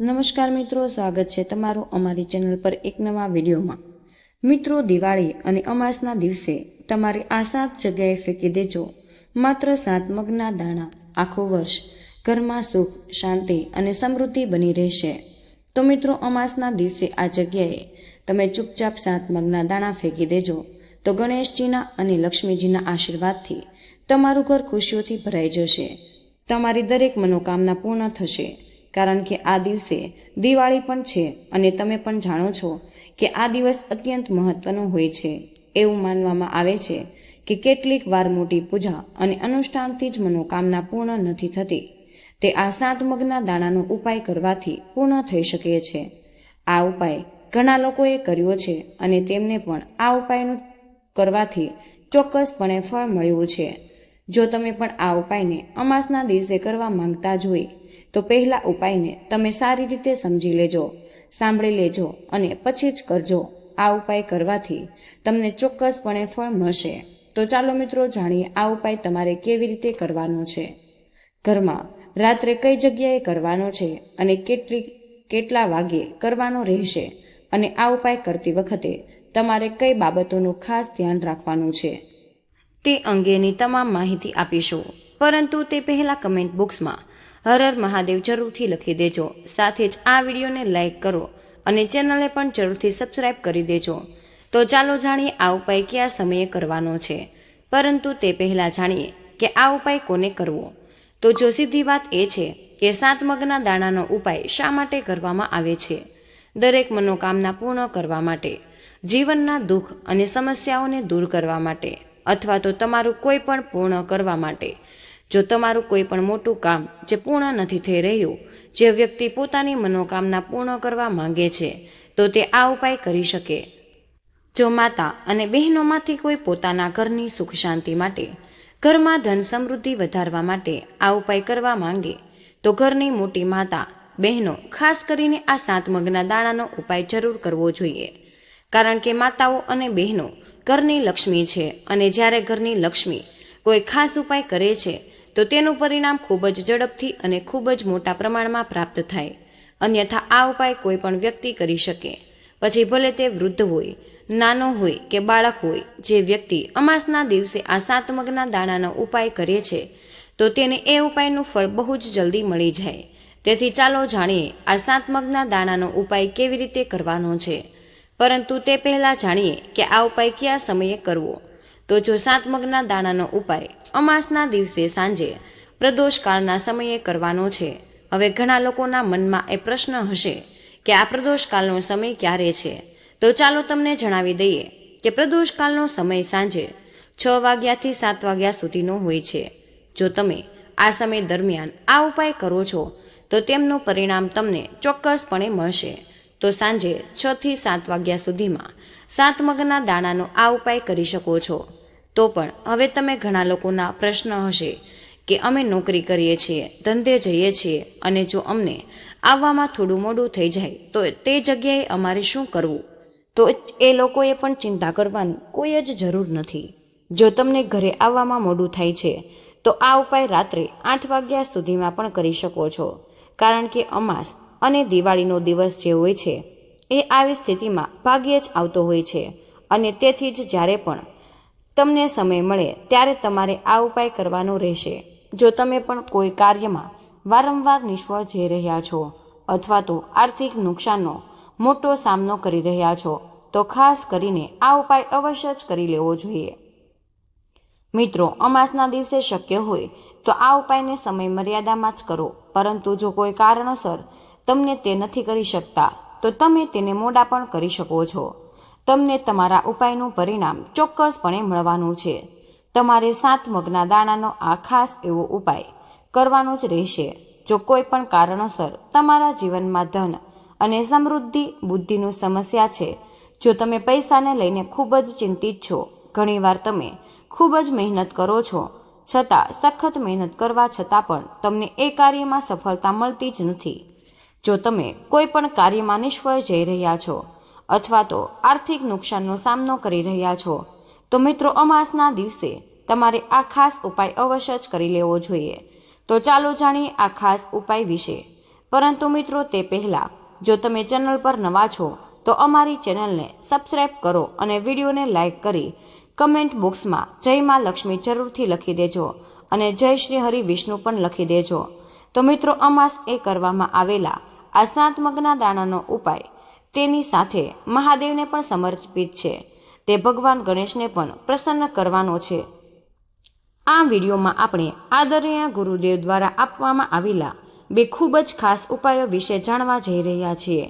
નમસ્કાર મિત્રો, સ્વાગત છે તમારું અમારી ચેનલ પર એક નવા વિડીયોમાં. મિત્રો, દિવાળી અને અમાસના દિવસે તમારી આ સાત જગ્યાએ ફેંકી દેજો. માત્ર સાત મગના દાણા આખું વર્ષ ઘરમાં સુખ, શાંતિ અને સમૃદ્ધિ બની રહેશે. તો મિત્રો, અમાસના દિવસે આ જગ્યાએ તમે ચૂપચાપ સાત મગના દાણા ફેંકી દેજો. તો ગણેશજીના અને લક્ષ્મીજીના આશીર્વાદથી તમારું ઘર ખુશીઓથી ભરાઈ જશે. તમારી દરેક મનોકામના પૂર્ણ થશે. કારણ કે આ દિવસે દિવાળી પણ છે અને તમે પણ જાણો છો કે આ દિવસ અત્યંત મહત્વનો હોય છે. એવું માનવામાં આવે છે કે કેટલીક વાર મોટી પૂજા અને અનુષ્ઠાનથી જ મનોકામના પૂર્ણ નથી થતી. તે આ સાત મગના દાણાનો ઉપાય કરવાથી પૂર્ણ થઈ શકે છે. આ ઉપાય ઘણા લોકોએ કર્યો છે અને તેમને પણ આ ઉપાયનું કરવાથી ચોક્કસપણે ફળ મળ્યું છે. જો તમે પણ આ ઉપાયને અમાસના દિવસે કરવા માંગતા જ હોય તો પહેલા ઉપાયને તમે સારી રીતે સમજી લેજો, સાંભળી લેજો અને પછી જ કરજો. આ ઉપાય કરવાથી તમને ચોક્કસપણે ફળ મળશે. તો ચાલો મિત્રો જાણીએ આ ઉપાય તમારે કેવી રીતે કરવાનો છે. ઘરમાં રાત્રે કઈ જગ્યાએ કરવાનો છે અને કેટલી, કેટલા વાગ્યે કરવાનો રહેશે અને આ ઉપાય કરતી વખતે તમારે કઈ બાબતોનું ખાસ ધ્યાન રાખવાનું છે. તે અંગેની તમામ માહિતી આપીશું. પરંતુ તે પહેલાં કમેન્ટ બોક્સમાં હર હર મહાદેવ જરૂરથી લખી દેજો. સાથે જ આ વિડીયોને લાઇક કરો અને ચેનલને પણ જરૂરથી સબસ્ક્રાઇબ કરી દેજો. તો ચાલો જાણીએ આ ઉપાય કયા સમયે કરવાનો છે. પરંતુ તે પહેલાં જાણીએ કે આ ઉપાય કોને કરવો? તો જો સીધી વાત એ છે કે સાત મગના દાણાનો ઉપાય શા માટે કરવામાં આવે છે? દરેક મનોકામના પૂર્ણ કરવા માટે, જીવનના દુઃખ અને સમસ્યાઓને દૂર કરવા માટે, અથવા તો તમારું કોઈ પણ પૂર્ણ કરવા માટે જો તમારું કોઈ પણ મોટું કામ જે પૂર્ણ નથી થઈ રહ્યું, જે વ્યક્તિ પોતાની મનોકામના પૂર્ણ કરવા માંગે છે, તો તે આ ઉપાય કરી શકે. જો માતા અને બહેનોમાંથી કોઈ પોતાના ઘરની સુખ શાંતિ માટે, ઘરમાં ધન સમૃદ્ધિ વધારવા માટે આ ઉપાય કરવા માંગે, તો ઘરની મોટી માતા, બહેનો, ખાસ કરીને આ સાત મગના દાણાનો ઉપાય જરૂર કરવો જોઈએ. કારણ કે માતાઓ અને બહેનો ઘરની લક્ષ્મી છે અને જ્યારે ઘરની લક્ષ્મી કોઈ ખાસ ઉપાય કરે છે તો તેનું પરિણામ ખૂબ જ ઝડપથી અને ખૂબ જ મોટા પ્રમાણમાં પ્રાપ્ત થાય. અન્યથા આ ઉપાય કોઈ પણ વ્યક્તિ કરી શકે. પછી ભલે તે વૃદ્ધ હોય, નાનો હોય કે બાળક હોય, જે વ્યક્તિ અમાસના દિવસે આ સાત મગના દાણાનો ઉપાય કરે છે, તો તેને એ ઉપાયનું ફળ બહુ જ જલ્દી મળી જાય. તેથી ચાલો જાણીએ આ સાત મગના દાણાનો ઉપાય કેવી રીતે કરવાનો છે. પરંતુ તે પહેલાં જાણીએ કે આ ઉપાય કયા સમયે કરવો. તો જો સાત મગના દાણાનો ઉપાય અમાસના દિવસે સાંજે પ્રદોષકાળના સમયે કરવાનો છે. હવે ઘણા લોકોના મનમાં એ પ્રશ્ન હશે કે આ પ્રદોષકાળનો સમય ક્યારે છે? તો ચાલો તમને જણાવી દઈએ કે પ્રદોષકાળનો સમય સાંજે છ વાગ્યાથી સાત વાગ્યા સુધીનો હોય છે. જો તમે આ સમય દરમિયાન આ ઉપાય કરો છો, તો તેમનું પરિણામ તમને ચોક્કસપણે મળશે. તો સાંજે છથી સાત વાગ્યા સુધીમાં સાત મગના દાણાનો આ ઉપાય કરી શકો છો. તો પણ હવે તમે ઘણા લોકોના પ્રશ્ન હશે કે અમે નોકરી કરીએ છીએ, ધંધે જઈએ છીએ અને જો અમને આવવામાં થોડું મોડું થઈ જાય, તો તે જગ્યાએ અમારે શું કરવું? તો એ લોકોએ પણ ચિંતા કરવાની કોઈ જ જરૂર નથી. જો તમને ઘરે આવવામાં મોડું થાય છે, તો આ ઉપાય રાત્રે આઠ વાગ્યા સુધીમાં પણ કરી શકો છો. કારણ કે અમાસ અને દિવાળીનો દિવસ જે હોય છે, એ આવી સ્થિતિમાં ભાગ્યે જ આવતો હોય છે અને તેથી જ જ્યારે પણ તમને સમય મળે ત્યારે તમારે આ ઉપાય કરવાનો રહેશે. જો તમે પણ કોઈ કાર્યમાં વારંવાર નિષ્ફળ જઈ રહ્યા છો અથવા તો આર્થિક નુકસાનનો મોટો સામનો કરી રહ્યા છો, તો ખાસ કરીને આ ઉપાય અવશ્ય જ કરી લેવો જોઈએ. મિત્રો, અમાસના દિવસે શક્ય હોય તો આ ઉપાયને સમય મર્યાદામાં જ કરો, પરંતુ જો કોઈ કારણોસર તમને તે નથી કરી શકતા, તો તમે તેને મોડા પણ કરી શકો છો. તમને તમારા ઉપાયનું પરિણામ ચોક્કસપણે મળવાનું છે. તમારે સાત મગના દાણાનો આ ખાસ એવો ઉપાય કરવાનો જ રહેશે. જો કોઈ પણ કારણોસર તમારા જીવનમાં ધન અને સમૃદ્ધિ બુદ્ધિનું સમસ્યા છે, જો તમે પૈસાને લઈને ખૂબ જ ચિંતિત છો, ઘણીવાર તમે ખૂબ જ મહેનત કરો છો, છતાં સખત મહેનત કરવા છતાં પણ તમને એ કાર્યમાં સફળતા મળતી જ નથી. જો તમે કોઈ પણ કાર્યમાં નિષ્ફળ જઈ રહ્યા છો અથવા તો આર્થિક નુકસાનનો સામનો કરી રહ્યા છો. તો મિત્રો, અમાસના દિવસે તમારે આ ખાસ ઉપાય અવશ્ય જ કરી લેવો જોઈએ. તો ચાલો જાણીએ આ ખાસ ઉપાય વિશે. પરંતુ મિત્રો, તે પહેલાં જો તમે ચેનલ પર નવા છો, તો અમારી ચેનલને સબસ્ક્રાઈબ કરો અને વિડીયોને લાઈક કરી કમેન્ટ બોક્સમાં જય માં લક્ષ્મી જરૂરથી લખી દેજો અને જય શ્રી હરિ વિષ્ણુ પણ લખી દેજો. તો મિત્રો, અમાસ એ કરવામાં આવેલા આ સાત મગના દાણાનો ઉપાય તેની સાથે મહાદેવને પણ સમર્પિત છે. તે ભગવાન ગણેશને પણ પ્રસન્ન કરવાનો છે. આ વિડીયોમાં આપણે આદરણીય ગુરુદેવ દ્વારા આપવામાં આવેલા બે ખૂબ જ ખાસ ઉપાયો વિશે જાણવા જઈ રહ્યા છીએ.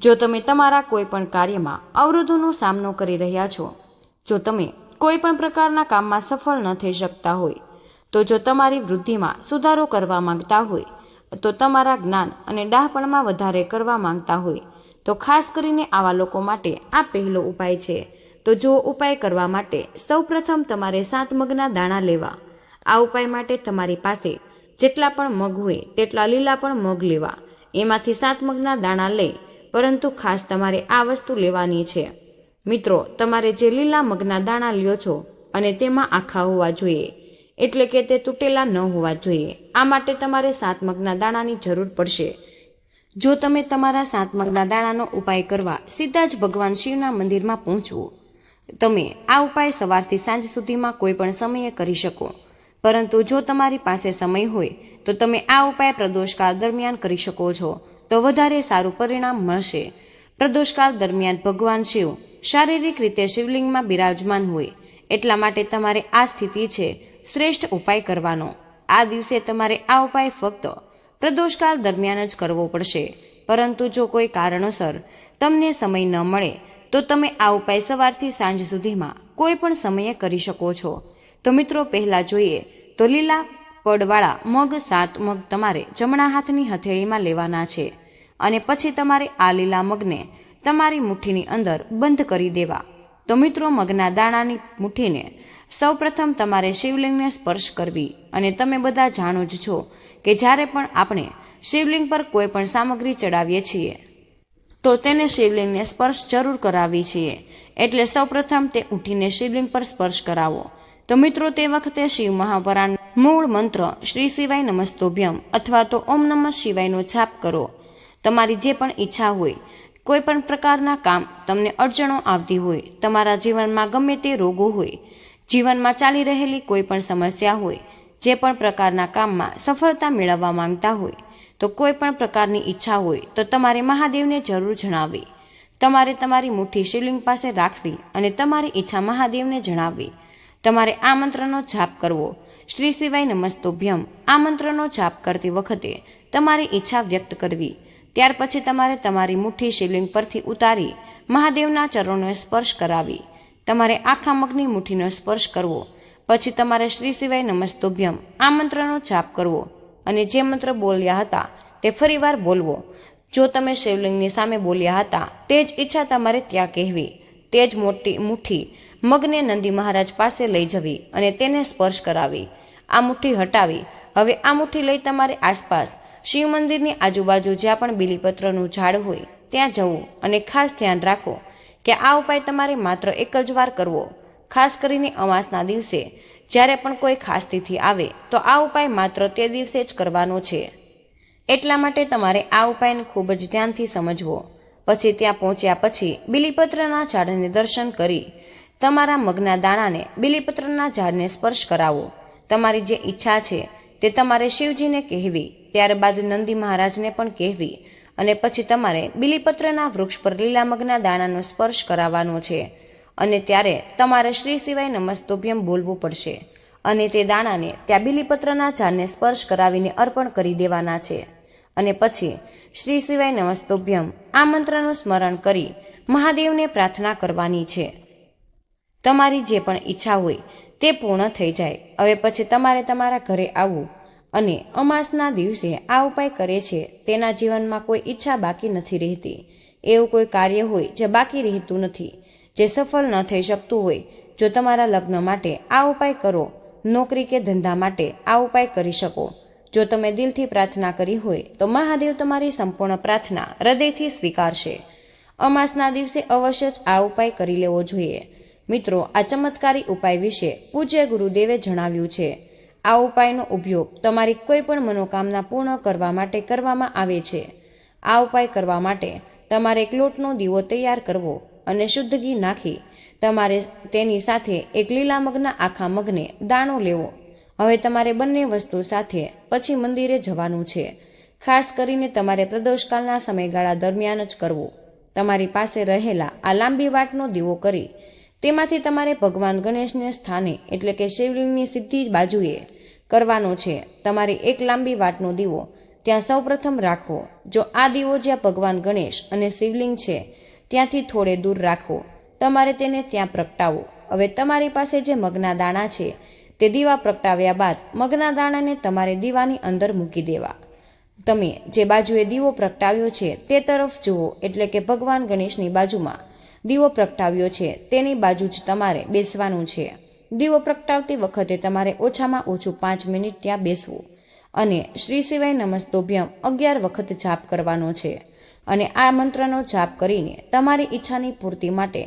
જો તમે તમારા કોઈપણ કાર્યમાં અવરોધોનો સામનો કરી રહ્યા છો, જો તમે કોઈ પણ પ્રકારના કામમાં સફળ ન થઈ શકતા હોય, તો જો તમારી વૃદ્ધિમાં સુધારો કરવા માંગતા હોય, તો તમારા જ્ઞાન અને ડાહપણમાં વધારે કરવા માંગતા હોય તો ખાસ કરીને આવા લોકો માટે આ પહેલો ઉપાય છે. તો જો ઉપાય કરવા માટે સૌપ્રથમ તમારે સાત મગના દાણા લેવા. આ ઉપાય માટે તમારી પાસે જેટલા પણ મગ હોય તેટલા લીલા પણ મગ લેવા. એમાંથી સાત મગના દાણા લઈ, પરંતુ ખાસ તમારે આ વસ્તુ લેવાની છે. મિત્રો, તમારે જે લીલા મગના દાણા લ્યો છો અને તેમાં આખા હોવા જોઈએ. એટલે કે તે તૂટેલા ન હોવા જોઈએ. આ માટે તમારે સાત મગના દાણાની જરૂર પડશે. જો તમે તમારા સાત મગના દાણાનો ઉપાય કરવા સીધા જ ભગવાન શિવના મંદિરમાં પહોંચવો તમે આ ઉપાય સવારથી સાંજ સુધીમાં કોઈ પણ સમયે કરી શકો. પરંતુ જો તમારી પાસે સમય હોય, તો તમે આ ઉપાય પ્રદોષકાળ દરમિયાન કરી શકો છો. તો વધારે સારું પરિણામ મળશે. પ્રદોષકાળ દરમિયાન ભગવાન શિવ શારીરિક રીતે શિવલિંગમાં બિરાજમાન હોય, એટલા માટે તમારે આ સ્થિતિ છે શ્રેષ્ઠ ઉપાય કરવાનો. આ દિવસે તમારે આ ઉપાય ફક્ત પ્રદોષકાળ દરમિયાન જ કરવો પડશે. પરંતુ જો કોઈ કારણોસર તમને સમય ન મળે, તો તમે આ ઉપાય સવારથી સાંજ સુધીમાં કોઈ પણ સમયે કરી શકો છો. તો મિત્રો, પહેલાં જોઈએ તો લીલા પડવાળા મગ સાત મગ તમારે જમણા હાથની હથેળીમાં લેવાના છે અને પછી તમારે આ લીલા મગને તમારી મુઠ્ઠીની અંદર બંધ કરી દેવા. તો મિત્રો, મગના દાણાની મુઠ્ઠીને સૌપ્રથમ તમારે શિવલિંગને સ્પર્શ કરવી અને તમે બધા જાણો જ છો કે જ્યારે પણ આપણે શિવલિંગ પર કોઈ પણ સામગ્રી ચડાવીએ છીએ, તો તેને શિવલિંગને સ્પર્શ જરૂર કરાવી છીએ. એટલે સૌપ્રથમ તે ઉઠીને શિવલિંગ પર સ્પર્શ કરાવો. તો મિત્રો, તે વખતે શિવ મહાપરાણ મૂળ મંત્ર શ્રી શિવાય નમસ્તોભ્યમ અથવા તો ઓમ નમઃ શિવાયનો છાપ કરો. તમારી જે પણ ઈચ્છા હોય, કોઈ પણ પ્રકારના કામ તમને અડચણો આવતી હોય, તમારા જીવનમાં ગમે તે રોગો હોય, જીવનમાં ચાલી રહેલી કોઈ પણ સમસ્યા હોય જે પણ પ્રકારના કામમાં સફળતા મેળવવા માંગતા હોય, તો કોઈ પણ પ્રકારની ઈચ્છા હોય, તો તમારે મહાદેવને જરૂર જણાવવી તમારે તમારી મુઠ્ઠી શિવલિંગ પાસે રાખવી અને તમારી ઈચ્છા મહાદેવને જણાવવી તમારે આ મંત્રનો જાપ કરવો. શ્રી શિવાય નમસ્તોભ્યમ. આ મંત્રનો જાપ કરતી વખતે તમારી ઈચ્છા વ્યક્ત કરવી. ત્યાર પછી તમારે તમારી મુઠ્ઠી શિવલિંગ પરથી ઉતારી મહાદેવના ચરણોને સ્પર્શ કરાવી. તમારે આખા મગની મુઠ્ઠીનો સ્પર્શ કરવો. પછી તમારે શ્રી શિવાય નમસ્તુભ્યમ આ મંત્રનો જાપ કરવો અને જે મંત્ર બોલ્યા હતા તે ફરીવાર બોલવો. જો તમે શિવલિંગની સામે બોલ્યા હતા, તે જ ઈચ્છા તમારે ત્યાં કહેવી. તે જ મોટી મુઠ્ઠી મગને નંદી મહારાજ પાસે લઈ જવી અને તેને સ્પર્શ કરાવી. આ મુઠ્ઠી હટાવી. હવે આ મુઠ્ઠી લઈ તમારે આસપાસ શિવ મંદિરની આજુબાજુ જ્યાં પણ બીલીપત્રનું ઝાડ હોય, ત્યાં જવું અને ખાસ ધ્યાન રાખો કે આ ઉપાય તમારે માત્ર એક જ વાર કરવો. ખાસ કરીને અમાસના દિવસે. જ્યારે પણ કોઈ ખાસ તિથિ આવે, તો આ ઉપાય માત્ર તે દિવસે જ કરવાનો છે. એટલા માટે તમારે આ ઉપાયને ખૂબ જ ધ્યાનથી સમજવો. પછી ત્યાં પહોંચ્યા પછી બિલીપત્રના ઝાડને દર્શન કરી, તમારા મગના દાણાને બિલીપત્રના ઝાડને સ્પર્શ કરાવો. તમારી જે ઈચ્છા છે, તે તમારે શિવજીને કહેવી, ત્યારબાદ નંદી મહારાજને પણ કહેવી, અને પછી તમારે બિલીપત્રના વૃક્ષ પર લીલા મગના દાણાનો સ્પર્શ કરાવવાનો છે. અને ત્યારે તમારે શ્રી સિવાય નમસ્તોભ્યમ બોલવું પડશે. અને તે દાણાને ત્યાં બિલીપત્રના ઝાડને સ્પર્શ કરાવીને અર્પણ કરી દેવાના છે. અને પછી શ્રી સિવાય નમસ્તોભ્યમ આ મંત્રનું સ્મરણ કરી મહાદેવને પ્રાર્થના કરવાની છે. તમારી જે પણ ઈચ્છા હોય તે પૂર્ણ થઈ જાય. હવે પછી તમારે તમારા ઘરે આવવું અને અમાસના દિવસે આ ઉપાય કરે છે તેના જીવનમાં કોઈ ઈચ્છા બાકી નથી રહેતી. એવું કોઈ કાર્ય હોય જે બાકી રહેતું નથી. જે સફળ ન થઈ શકતું હોય. જો તમારા લગ્ન માટે આ ઉપાય કરો, નોકરી કે ધંધા માટે આ ઉપાય કરી શકો. જો તમે દિલથી પ્રાર્થના કરી હોય, તો મહાદેવ તમારી સંપૂર્ણ પ્રાર્થના હૃદયથી સ્વીકારશે. અમાસના દિવસે અવશ્ય જ આ ઉપાય કરી લેવો જોઈએ. મિત્રો, આ ચમત્કારી ઉપાય વિશે પૂજ્ય ગુરુદેવે જણાવ્યું છે. આ ઉપાયનો ઉપયોગ તમારી કોઈ પણ મનોકામના પૂર્ણ કરવા માટે કરવામાં આવે છે. આ ઉપાય કરવા માટે તમારે એક લોટનો દીવો તૈયાર કરવો અને શુદ્ધ ઘી નાખી. તમારે તેની સાથે એક લીલા મગના આખા મગને દાણો લેવો. હવે તમારે બંને વસ્તુ સાથે પછી મંદિરે જવાનું છે. ખાસ કરીને તમારે પ્રદોષકાળના સમયગાળા દરમિયાન જ કરવું. તમારી પાસે રહેલા આ લાંબી વાટનો દીવો કરી. તેમાંથી તમારે ભગવાન ગણેશને સ્થાને એટલે કે શિવલિંગની સીધી બાજુએ કરવાનો છે. તમારી એક લાંબી વાટનો દીવો ત્યાં સૌપ્રથમ રાખવો. જો આ દીવો જ્યાં ભગવાન ગણેશ અને શિવલિંગ છે ત્યાંથી થોડે દૂર રાખવો તમારે તેને ત્યાં પ્રગટાવો. હવે તમારી પાસે જે મગના દાણા છે, તે દીવા પ્રગટાવ્યા બાદ મગના દાણાને તમારે દીવાની અંદર મૂકી દેવા. તમે જે બાજુએ દીવો પ્રગટાવ્યો છે, તે તરફ જુઓ, એટલે કે ભગવાન ગણેશની બાજુમાં. દીવો પ્રગટાવ્યો છે, તેની બાજુ જ તમારે બેસવાનું છે. દીવો પ્રગટાવતી વખતે તમારે ઓછામાં ઓછું પાંચ મિનિટ ત્યાં બેસવું. અને શ્રી સિવાય નમસ્તોભ્યમ અગિયાર વખત જાપ કરવાનો છે. અને આ મંત્રનો જાપ કરીને તમારી ઈચ્છાની પૂર્તિ માટે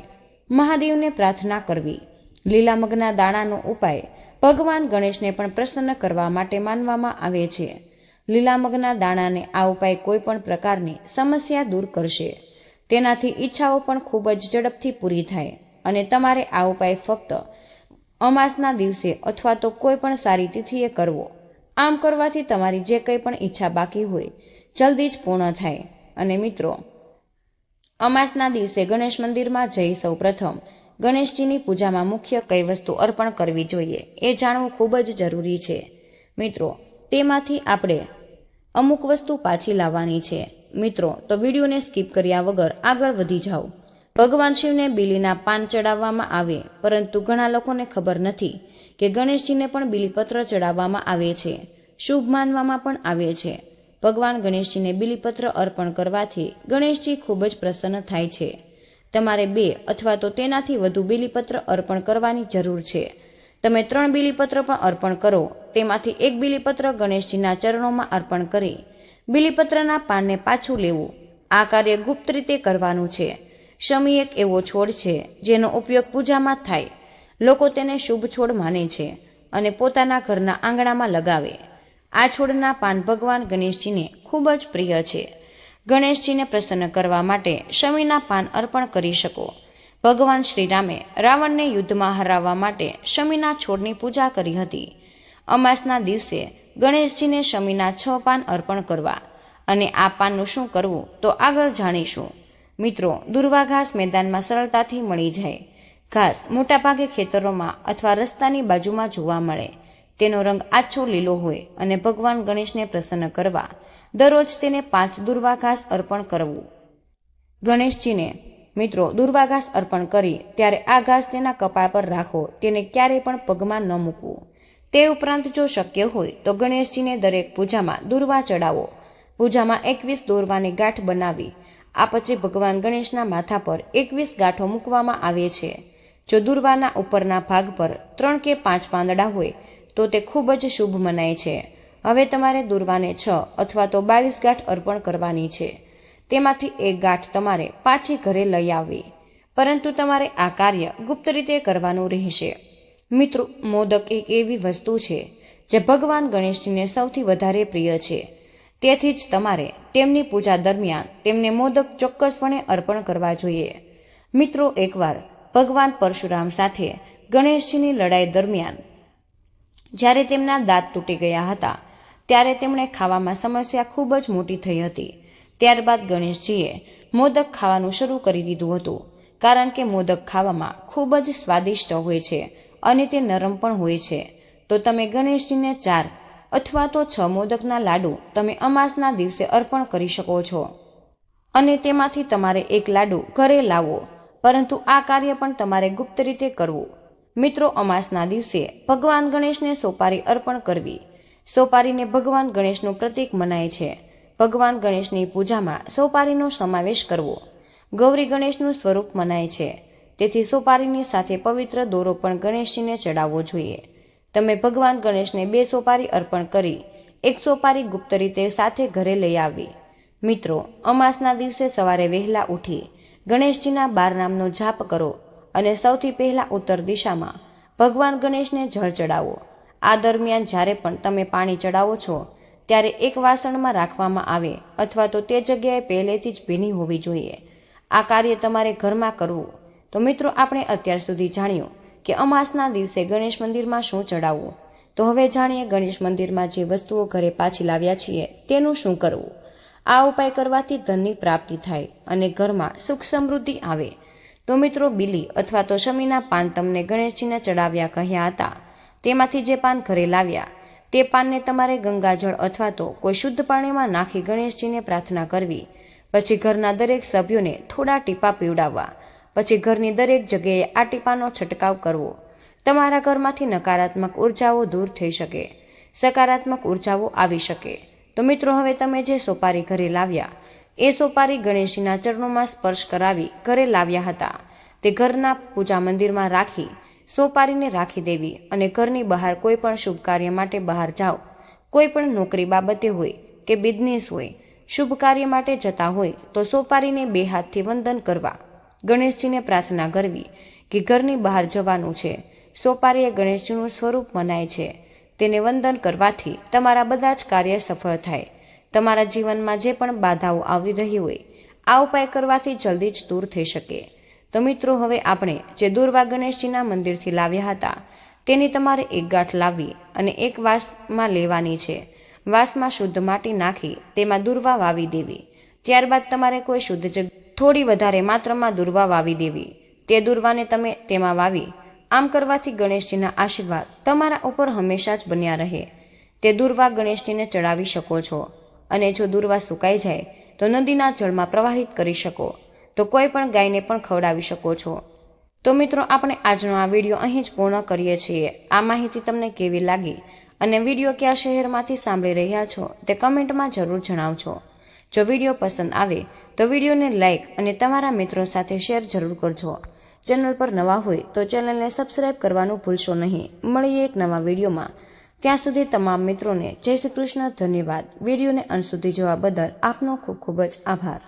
મહાદેવને પ્રાર્થના કરવી. લીલામગના દાણાનો ઉપાય ભગવાન ગણેશને પણ પ્રસન્ન કરવા માટે માનવામાં આવે છે. લીલામગના દાણાને આ ઉપાય કોઈ પણ પ્રકારની સમસ્યા દૂર કરશે. તેનાથી ઈચ્છાઓ પણ ખૂબ જ ઝડપથી પૂરી થાય અને તમારે આ ઉપાય ફક્ત અમાસના દિવસે અથવા તો કોઈ પણ સારી તિથિએ કરવો. આમ કરવાથી તમારી જે કંઈ પણ ઈચ્છા બાકી હોય, જલ્દી જ પૂર્ણ થાય. અને મિત્રો, અમાસના દિવસે ગણેશ મંદિરમાં જઈ સૌ પ્રથમ ગણેશજીની પૂજામાં મુખ્ય કઈ વસ્તુ અર્પણ કરવી જોઈએ એ જાણવું ખૂબ જ જરૂરી છે. મિત્રો, તેમાંથી આપણે અમુક વસ્તુ પાછી લાવવાની છે. મિત્રો, તો વિડીયોને સ્કીપ કર્યા વગર આગળ વધી જાઓ. ભગવાન શિવને બીલીના પાન ચડાવવામાં આવે, પરંતુ ઘણા લોકોને ખબર નથી કે ગણેશજીને પણ બિલીપત્ર ચડાવવામાં આવે છે. શુભ માનવામાં પણ આવે છે. ભગવાન ગણેશજીને બિલીપત્ર અર્પણ કરવાથી ગણેશજી ખૂબ જ પ્રસન્ન થાય છે. તમારે બે અથવા તો તેનાથી વધુ બિલીપત્ર અર્પણ કરવાની જરૂર છે. તમે ત્રણ બિલીપત્ર પણ અર્પણ કરો, તેમાંથી એક બિલીપત્ર ગણેશજીના ચરણોમાં અર્પણ કરી, બિલીપત્રના પાનને પાછું લેવું. આ કાર્ય ગુપ્ત રીતે કરવાનું છે. શમી એક એવો છોડ છે, જેનો ઉપયોગ પૂજામાં થાય. લોકો તેને શુભ છોડ માને છે અને પોતાના ઘરના આંગણામાં લગાવે. આ છોડના પાન ભગવાન ગણેશજીને ખૂબ જ પ્રિય છે. ગણેશજીને પ્રસન્ન કરવા માટે શમીના પાન અર્પણ કરી શકો. ભગવાન શ્રીરામે રાવણને યુદ્ધમાં હરાવવા માટે શમીના છોડની પૂજા કરી હતી. અમાસના દિવસે ગણેશજીને શમીના છ પાન અર્પણ કરવા અને આ પાનનું શું કરવું તો આગળ જાણીશું. મિત્રો, દુર્વા ઘાસ મેદાનમાં સરળતાથી મળી જાય. ઘાસ મોટાભાગે ખેતરોમાં અથવા રસ્તાની બાજુમાં જોવા મળે. તેનો રંગ આછો લીલો હોય અને ભગવાન ગણેશને પ્રસન્ન કરવા દરરોજ તેને પાંચ દુર્વાઘાસ અર્પણ કરવું. ગણેશજીને, મિત્રો, દુર્વાઘાસ અર્પણ કરી, ત્યારે આ ઘાસ તેના કપાળ પર રાખો, તેને ક્યારેય પણ પગમાં ન મૂકવું. તે ઉપરાંત જો શક્ય હોય, તો ગણેશજીને દરેક પૂજામાં દુર્વા ચડાવો. પૂજામાં એકવીસ દોરવાની ગાંઠ બનાવી. આ પછી ભગવાન ગણેશના માથા પર એકવીસ ગાંઠો મૂકવામાં આવે છે. જો દુર્વાના ઉપરના ભાગ પર ત્રણ કે પાંચ પાંદડા હોય તો તે ખૂબ જ શુભ મનાય છે. હવે તમારે દુર્વાને છ અથવા તો બાવીસ ગાંઠ અર્પણ કરવાની છે. તેમાંથી એક ગાંઠ તમારે પાછી ઘરે લઈ આવવી. પરંતુ તમારે આ કાર્ય ગુપ્ત રીતે કરવાનું રહેશે. મિત્રો, મોદક એક એવી વસ્તુ છે, જે ભગવાન ગણેશજીને સૌથી વધારે પ્રિય છે. તેથી જ તમારે તેમની પૂજા દરમિયાન તેમને મોદક ચોક્કસપણે અર્પણ કરવા જોઈએ. મિત્રો, એકવાર ભગવાન પરશુરામ સાથે ગણેશજીની લડાઈ દરમિયાન જ્યારે તેમના દાંત તૂટી ગયા હતા, ત્યારે તેમણે ખાવામાં સમસ્યા ખૂબ જ મોટી થઈ હતી. ત્યારબાદ ગણેશજીએ મોદક ખાવાનું શરૂ કરી દીધું હતું, કારણ કે મોદક ખાવામાં ખૂબ જ સ્વાદિષ્ટ હોય છે અને તે નરમ પણ હોય છે. તો તમે ગણેશજીને ચાર અથવા તો છ મોદકના લાડુ તમે અમાસના દિવસે અર્પણ કરી શકો છો. અને તેમાંથી તમારે એક લાડુ ઘરે લાવો, પરંતુ આ કાર્ય પણ તમારે ગુપ્ત રીતે કરવું. મિત્રો, અમાસના દિવસે ભગવાન ગણેશને સોપારી અર્પણ કરવી. સોપારીને ભગવાન ગણેશનું પ્રતીક મનાય છે. ભગવાન ગણેશની પૂજામાં સોપારીનો સમાવેશ કરવો. ગૌરી ગણેશનું સ્વરૂપ મનાય છે. તેથી સોપારીની સાથે પવિત્ર દોરો પણ ગણેશજીને ચડાવવો જોઈએ. તમે ભગવાન ગણેશને બે સોપારી અર્પણ કરી, એક સોપારી ગુપ્ત રીતે સાથે ઘરે લઈ આવી. મિત્રો, અમાસના દિવસે સવારે વહેલા ઉઠી ગણેશજીના બાર નામનો જાપ કરો. અને સૌથી પહેલાં ઉત્તર દિશામાં. ભગવાન ગણેશને જળ ચડાવો. આ દરમિયાન જ્યારે પણ તમે પાણી ચડાવો છો, ત્યારે એક વાસણમાં રાખવામાં આવે અથવા તો તે જગ્યાએ પહેલેથી જ ભીની હોવી જોઈએ. આ કાર્ય તમારે ઘરમાં કરવું. તો મિત્રો, આપણે અત્યાર સુધી જાણ્યું કે અમાસના દિવસે ગણેશ મંદિરમાં શું ચડાવવું. તો હવે જાણીએ ગણેશ મંદિરમાં જે વસ્તુઓ ઘરે પાછી લાવ્યા છીએ, તેનું શું કરવું? આ ઉપાય કરવાથી ધનની પ્રાપ્તિ થાય અને ઘરમાં સુખ સમૃદ્ધિ આવે. તો મિત્રો બિલી અથવા તો શમીના પાન તમને ગણેશજીને ચડાવ્યા કહ્યા હતા. તેમાંથી જે પાન ઘરે લાવ્યા, તે પાનને તમારે ગંગાજળ અથવા તો કોઈ શુદ્ધ પાણીમાં નાખી ગણેશજીને પ્રાર્થના કરવી. પછી ઘરના દરેક સભ્યોને થોડા ટીપા પીવડાવવા. પછી ઘરની દરેક જગ્યાએ આ ટીપાનો છંટકાવ કરવો. તમારા ઘરમાંથી નકારાત્મક ઉર્જાઓ દૂર થઈ શકે. સકારાત્મક ઉર્જાઓ આવી શકે. તો મિત્રો હવે તમે જે સોપારી ઘરે લાવ્યા એ સોપારી ગણેશજીના ચરણોમાં સ્પર્શ કરાવી ઘરે લાવ્યા હતા. તે ઘરના પૂજા મંદિરમાં રાખી સોપારીને રાખી દેવી અને ઘરની બહાર કોઈ પણ શુભ કાર્ય માટે બહાર જાઓ. કોઈ પણ નોકરી બાબતે હોય કે બિઝનેસ હોય, શુભ કાર્ય માટે જતા હોય તો સોપારીને બે હાથથી વંદન કરવા. ગણેશજીને પ્રાર્થના કરવી કે ઘરની બહાર જવાનું છે. સોપારી એ ગણેશજીનું સ્વરૂપ મનાય છે. તેને વંદન કરવાથી તમારા બધા જ કાર્ય સફળ થાય. તમારા જીવનમાં જે પણ બાધાઓ આવી રહી હોય, આ ઉપાય કરવાથી જલ્દી જ દૂર થઈ શકે. તો મિત્રો, હવે આપણે જે દુર્વા ગણેશજીના મંદિરથી લાવ્યા હતા, તેની તમારે એક ગાંઠ લાવવી અને એક વાસમાં લેવાની છે. વાસમાં શુદ્ધ માટી નાખી તેમાં દુર્વા વાવી દેવી. ત્યારબાદ તમારે કોઈ શુદ્ધ જગ, થોડી વધારે માત્રામાં દુર્વા વાવી દેવી. તે દુર્વાને તમે તેમાં વાવી. આમ કરવાથી ગણેશજીના આશીર્વાદ તમારા ઉપર હંમેશા જ બન્યા રહે. તે દુર્વા ગણેશજીને ચડાવી શકો છો. અને જો દુર્વા સુકાઈ જાય, તો નદીના જળમાં પ્રવાહિત કરી શકો. તો કોઈ પણ ગાયને પણ ખવડાવી શકો છો. તો મિત્રો, આપણે આજનો આ વીડિયો અહીં જ પૂર્ણ કરીએ છીએ. આ માહિતી તમને કેવી લાગી અને વીડિયો કયા શહેરમાંથી સાંભળી રહ્યા છો, તે કમેન્ટમાં જરૂર જણાવજો. જો વીડિયો પસંદ આવે, તો વિડીયોને લાઇક અને તમારા મિત્રો સાથે શેર જરૂર કરજો. ચેનલ પર નવા હોય, તો ચેનલને સબસ્ક્રાઇબ કરવાનું ભૂલશો નહીં. મળીએ એક નવા વિડીયોમાં. ત્યાં સુધી તમામ મિત્રોને જય શ્રી કૃષ્ણ ધન્યવાદ. વિડીયોને અંત સુધી જોવા બદલ આપનો ખૂબ ખૂબ જ આભાર.